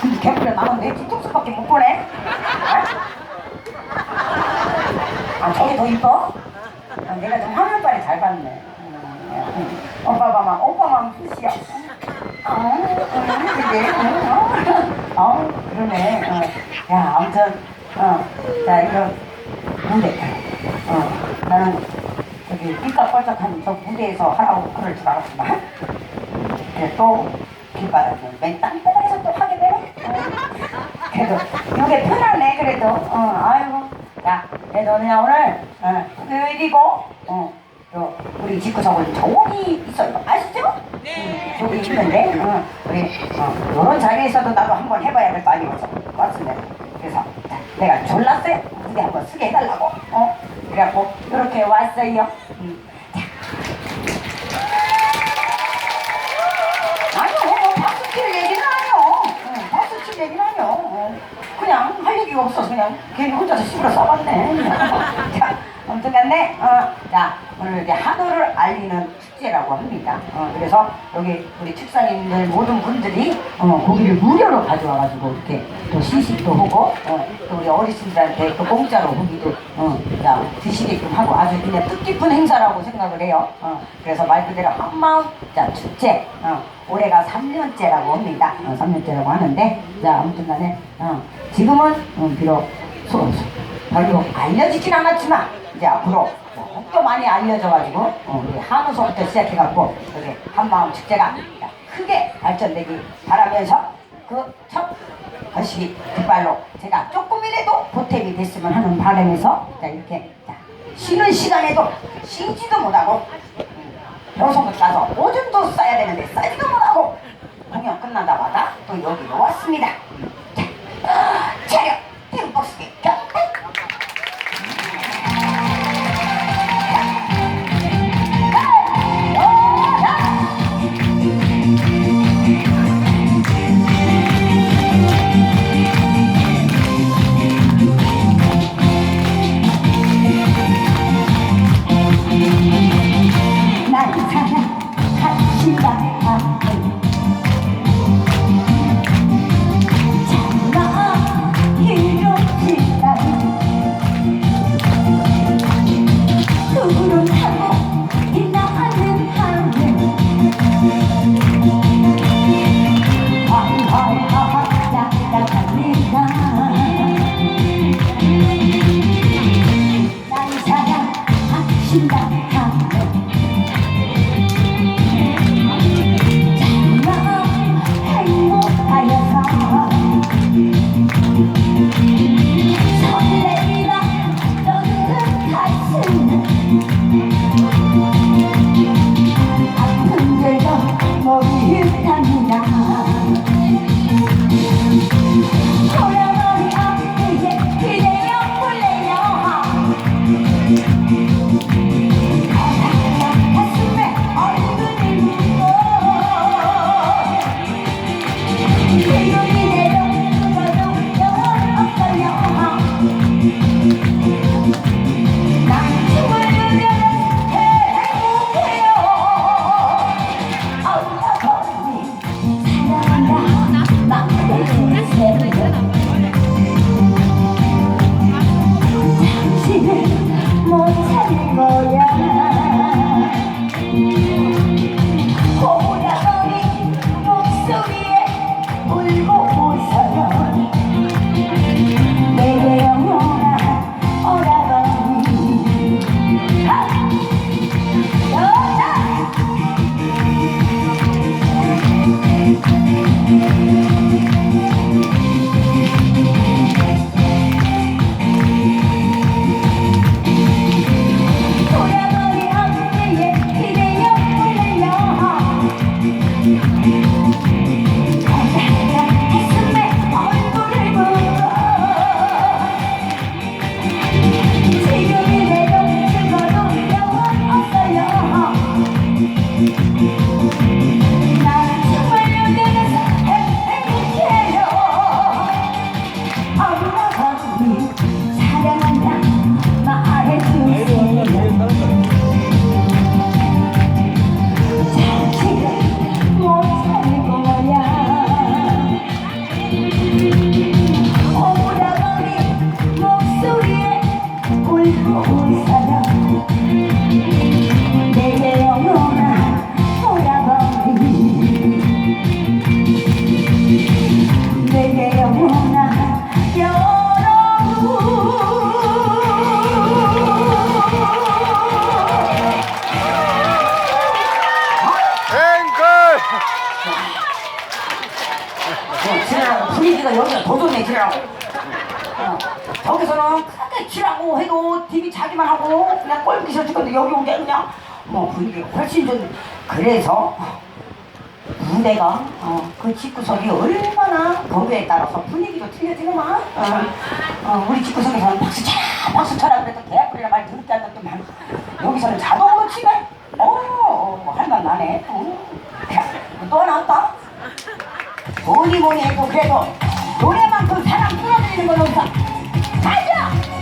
근데 개뿔에 나는 내 뒤통수밖에 못 보네. 아 저게 더 이뻐? 아, 내가 좀 화면 빨이 잘 봤네. 음, 오빠 봐봐, 오빠만 푸시야. 어, 그래, 어, 어, 그러네. 어. 야, 아무튼, 어, 자, 이거, 무대. 어, 나는 저기 삐까뻔쩍한 저 무대에서 하라고 그럴 줄 알았지만, 그래, 또, 길바닥은 맨 땅바닥에서 또 하게 되네. 어. 그래도, 이게 편하네, 그래도. 어, 아이고. 야, 그래도 그냥 오늘, 어, 금요일이고, 어, 또, 우리 집구석은 저기 있어요. 아시죠? 네. 저기 있는데, 어, 우리, 어, 이런 자리에서도 나도 한번 해봐야 될 거 아니겠어. 맞습니다. 그래서, 자, 내가 졸랐어요. 무대 한번 쓰게 해달라고. 어? 그래갖고, 이렇게 왔어요. 음. 자. 아니요, 뭐 박수 칠 얘기는 아니요. 응, 박수 칠 얘기는 아니요. 어, 그냥 할 얘기가 없어서 그냥 괜히 혼자서 씹으러 써봤네. 자, 아무튼 간에, 어, 자, 오늘 이제 한우를 알리는 축제라고 합니다. 어, 그래서 여기 우리 축사님들 모든 분들이 어, 고기를 무료로 가져와가지고 이렇게 또 시식도 하고, 어, 또 우리 어르신들한테 또 공짜로 고기도 어, 자, 드시게끔 하고 아주 그냥 뜻깊은 행사라고 생각을 해요. 어, 그래서 말 그대로 한마음 자, 축제. 어, 올해가 3년째라고 합니다. 어, 3년째라고 하는데, 자, 아무튼 간에, 어, 지금은, 어, 비록, 소, 소, 별로 알려지진 않았지만, 이제 앞으로, 어, 또 많이 알려져가지고, 어, 우리 한우서부터 시작해갖고, 여기 한마음 축제가 크게 발전되기 바라면서, 그 첫, 거시기 뒷발로 제가 조금이라도 보탬이 됐으면 하는 바람에서, 자, 이렇게, 자, 쉬는 시간에도 쉬지도 못하고, 방송국 가서 오줌도 싸야 되는데 싸지도 못하고 공연 끝나자마자 또 여기로 왔습니다. 자, 차려! 띵복스기 자기만 하고 그냥 꼴보기 싫어 죽겠는데 여기 온게 그냥? 뭐 분위기가 훨씬 좋네 그래서 무대가 어, 그 집구석이 얼마나 거기에 따라서 분위기도 틀려지구만. 어, 어, 우리 집구석에서는 박수 쳐 박수 쳐라 그래도 개뿔이라 말 들을 때 안듣더만 여기서는 자동으로 치네. 어, 어 할만 나네 어. 야, 또 하나 없다. 뭐니 뭐니 해도 그래도 노래만큼 사람 끌어들이는 건 없어. 가자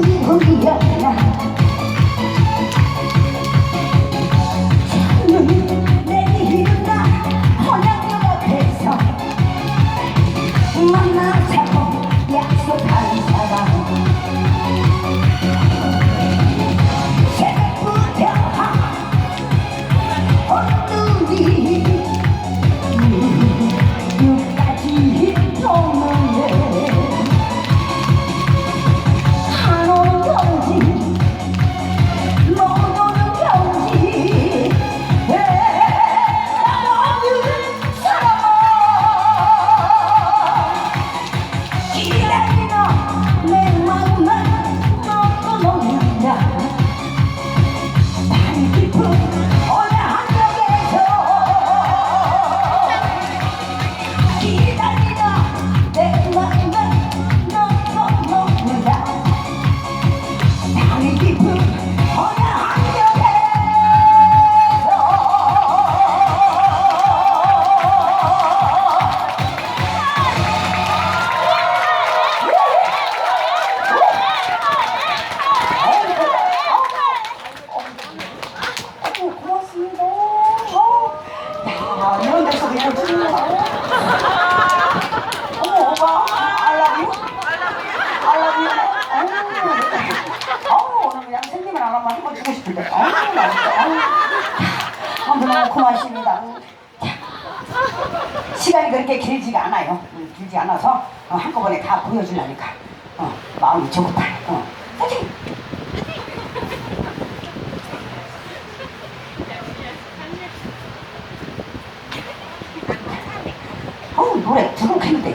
꿈이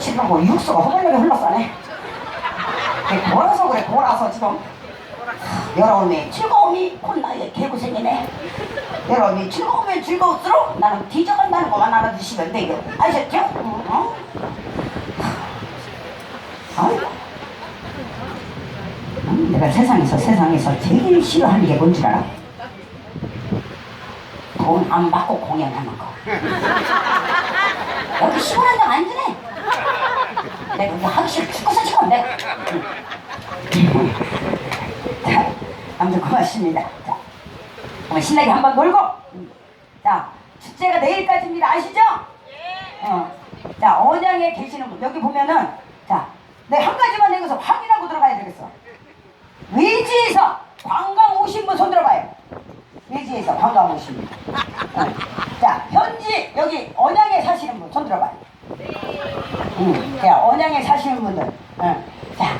지금 뭐 육수가 허벌나게 흘렀어네 골아서 그래 골아서 지금 여러분의 즐거움이 콧나에 개구생이네 여러분이 즐거우면 즐거울수록 나는 뒤져간다는 것만 알아주시면 돼요 아셨죠? 응, 어? 아이고 음, 내가 세상에서 세상에서 제일 싫어하는 게 뭔 줄 알아? 돈 안 받고 공연하는 거 여기 시원한 데안 주네. 내가 여기 하기 싫어 지금 내가. 자, 아무튼 고맙습니다. 자, 한번 신나게 한번 놀고. 음. 자, 축제가 내일까지입니다. 아시죠? 어. 자, 언양에 계시는 분 여기 보면은 자, 내한 가지만 여기서 확인하고 들어가야 되겠어. 외지에서 관광 오신 분 손 들어봐요. 외지에서 관광 오신 분. 어. 자, 현지 여기 언양에 사시는 분 손 들어봐요. 응. 자, 언양에 사시는 분들. 응. 자,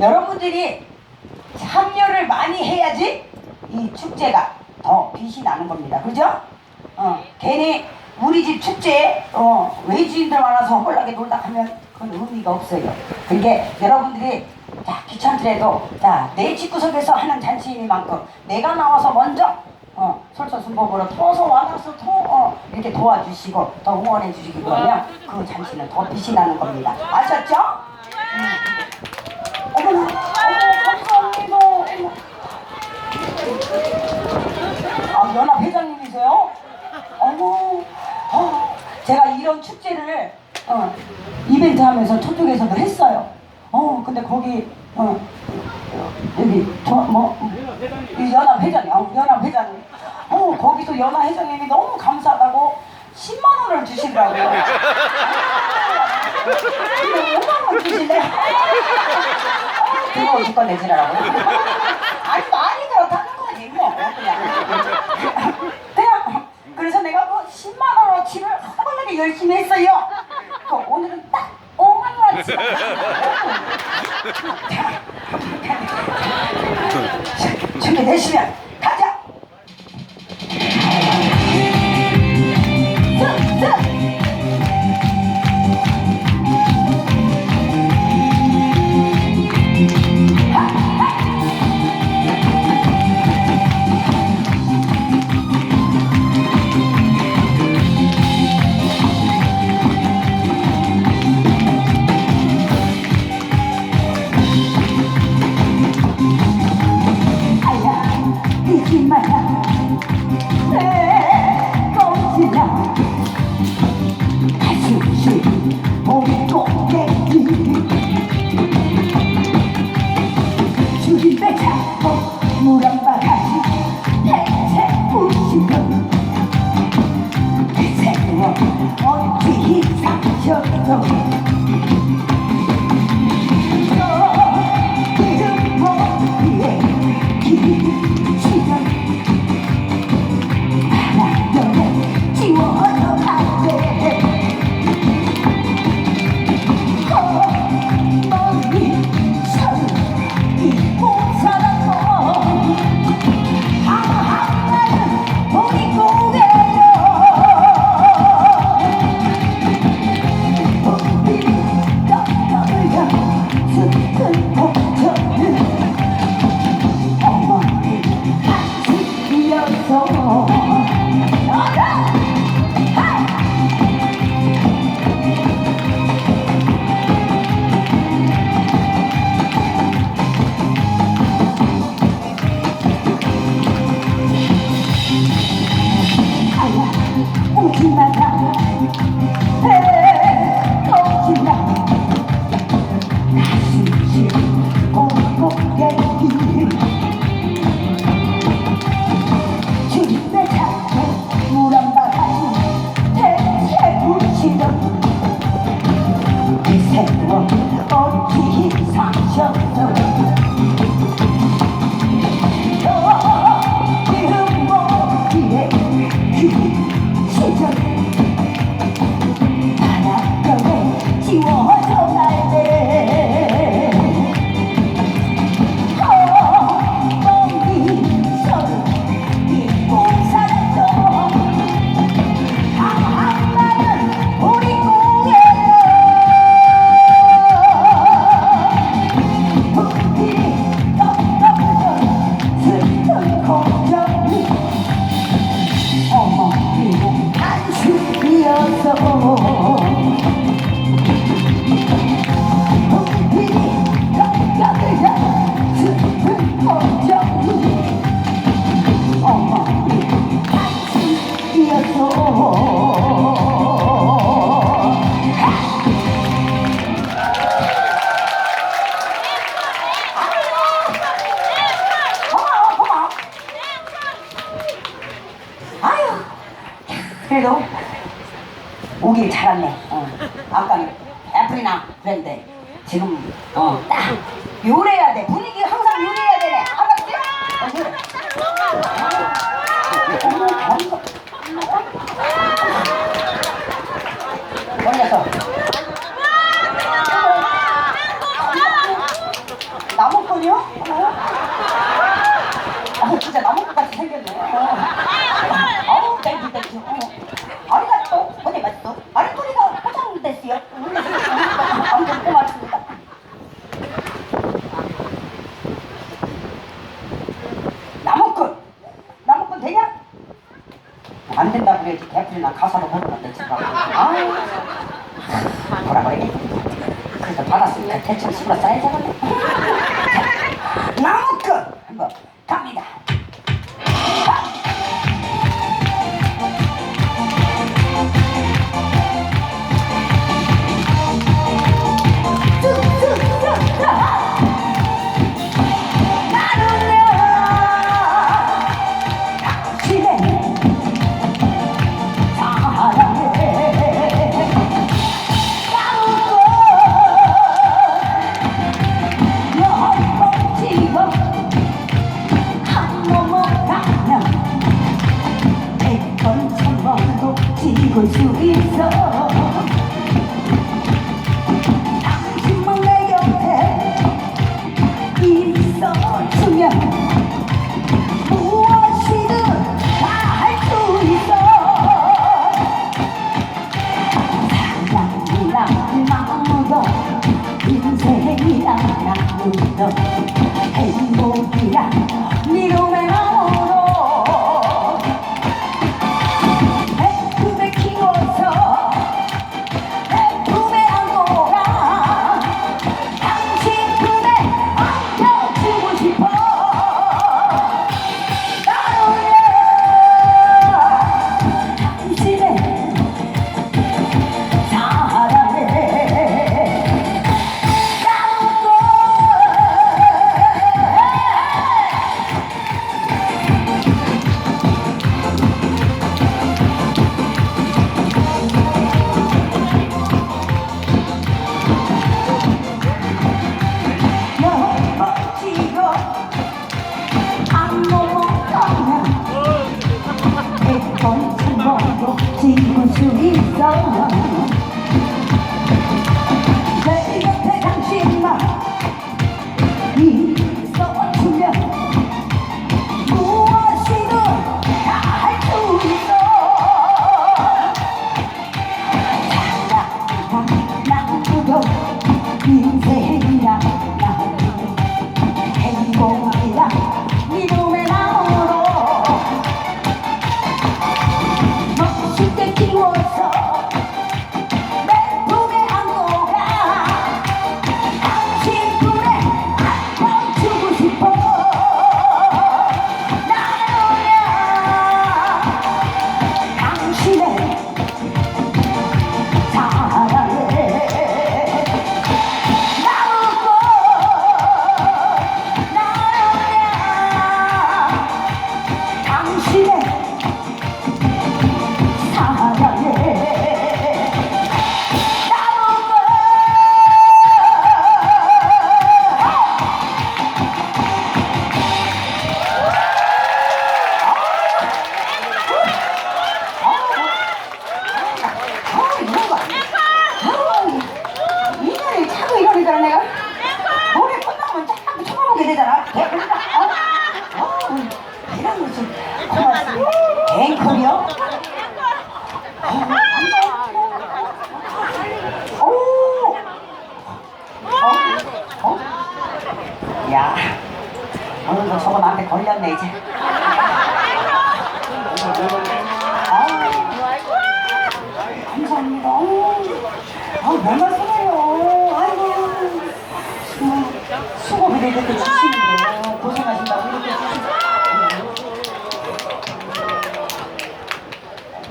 여러분들이 참여를 많이 해야지 이 축제가 더 빛이 나는 겁니다. 그죠? 어, 괜히 우리 집 축제에 어, 외지인들 많아서 홀라게 놀다 하면 그건 의미가 없어요. 그게 여러분들이 자 귀찮더라도 자 내 집구석에서 하는 잔치이만큼 내가 나와서 먼저 어, 솔선수범으로 터서 와서 터 어, 이렇게 도와주시고 더 응원해 주시기 그러면 그 잔치는 더 빛이 나는 겁니다. 아셨죠? 음. 어머나, 어머 감사합니다. 어머. 아, 연합 회장님이세요? 어머, 어, 제가 이런 축제를 어, 이벤트 하면서 저쪽에서도 했어요. 어, 근데 거기 어, 여기 저뭐 연합 회장님, 어, 연합 회장님, 어, 거기서 연합 회장님이 너무 감사하다고 10만 원을 주시더라고요. 근데 5만 원 주시네. 들어오실 거 내지라고요? 아니 많이 그렇다는 거지 뭐 그냥 그냥 그래서 내가 그 10만 원어치를 허벌나게 열심히 했어요 또 오늘은 딱 5만 원어치 준비되시면 주인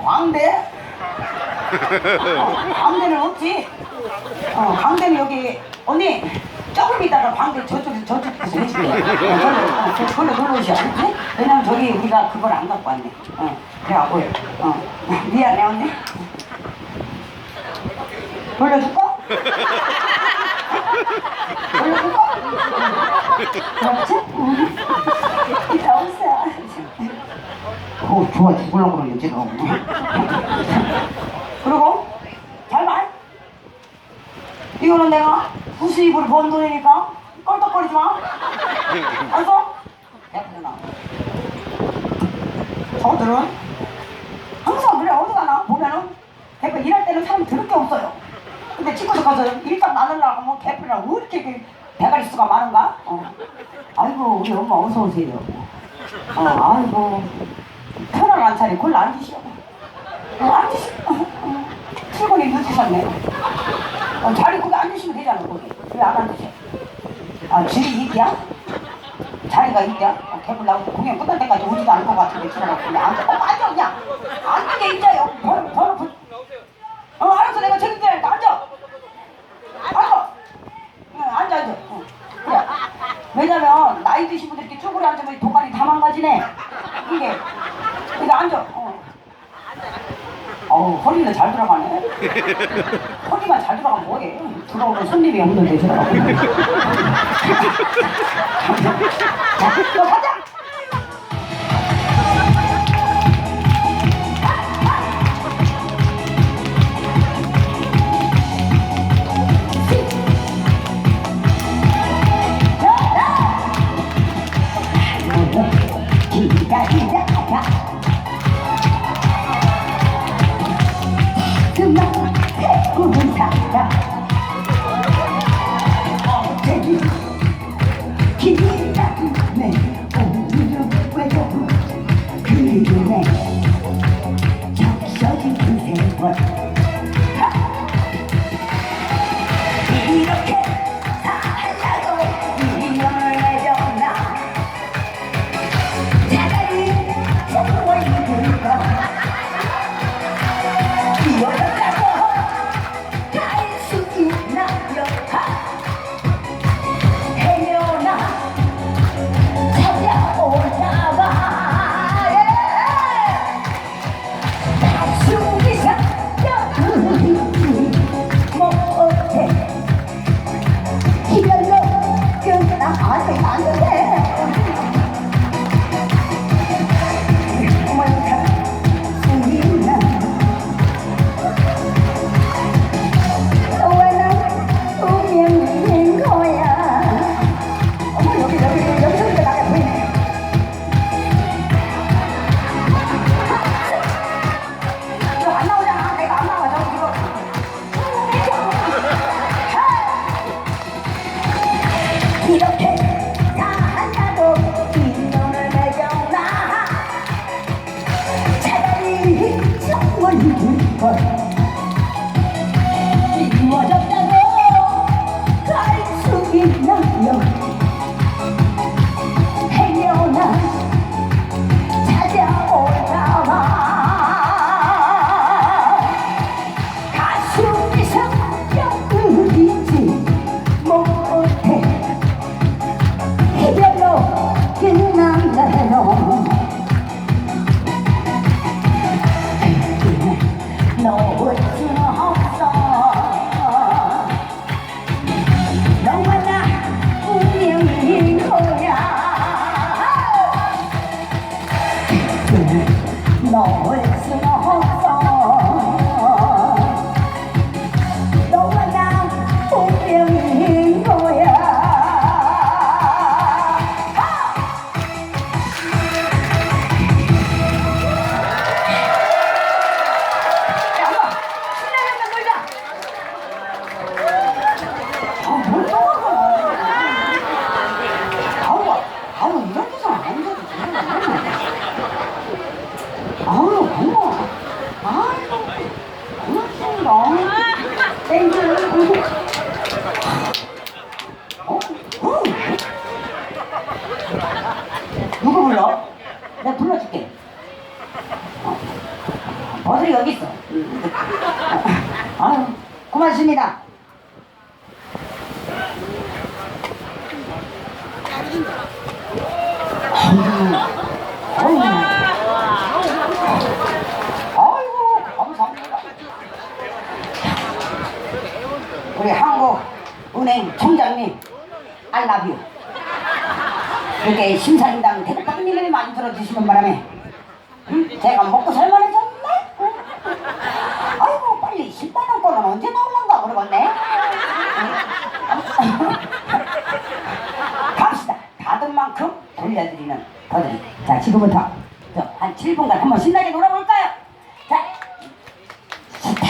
광대? 어, 광대는 없지. 어, 광대는 여기 언니 조금 있다가 광대 저쪽에서 저쪽에서 해줄게. 어, 저로 어, 저로 놀러 오지 않지? 왜냐면 저기 우리가 그걸 안 갖고 왔네. 어, 그래갖고 어, 미안해 언니. 돌려줄까? 돌려줄까? 그렇지? 이따 오세요. 어 좋아 죽으려고 그러네 지금 그리고 잘 봐. 이거는 내가 부수입으로 번 돈이니까 껄떡거리지 마. 알았어? 예쁘구나. 저들은 항상 그래 어디 가나 보면은 대표 일할 때는 사람 들을 게 없어요. 근데 친구들 가서 일당 나누려고 뭐 개뿔이랑 왜 이렇게 그 대가리 수가 많은가? 어. 아이고 우리 엄마 어서 오세요. 어, 아이고 편을 안 차리 골라 앉으시오. 어, 앉으시오. 어, 어. 출근이 늦으셨네. 어, 자리 거기 앉으시면 되잖아 거기. 왜 안 앉으세요? 아 질이 있냐? 자리가 있냐? 어, 개불 나오고 공연 끝날 때까지 오지도 않을 것 같은데 지나가고 그냥 앉아. 어 앉아 그냥. 번호 번호 부... 어 알았어 내가 책임지니까 앉아. 앉아. 응, 앉아 앉아. 어, 그래. 왜냐면 나이 드신 분들 이렇게 쭈그려 앉으면 도가니 다 망가지네. 이게. 이거 앉아. 어. 어우 허리는 잘 들어가네. 허리만 잘 들어가면 뭐해? 들어오는 손님이 없는데 들어가고. 자, 또 가자. 우리 한국은행 총장님 알라뷰 이렇게 심사인당 대박님을 만들어 주시는 바람에 제가 먹고 살만해졌네? 아이고 빨리 10만원 꼴은 언제 나오는가 물어봤네. 갑시다. 받은 만큼 돌려드리는 버전 자 지금부터 한 7분간 한번 신나게 놀아볼까요? 자 스타트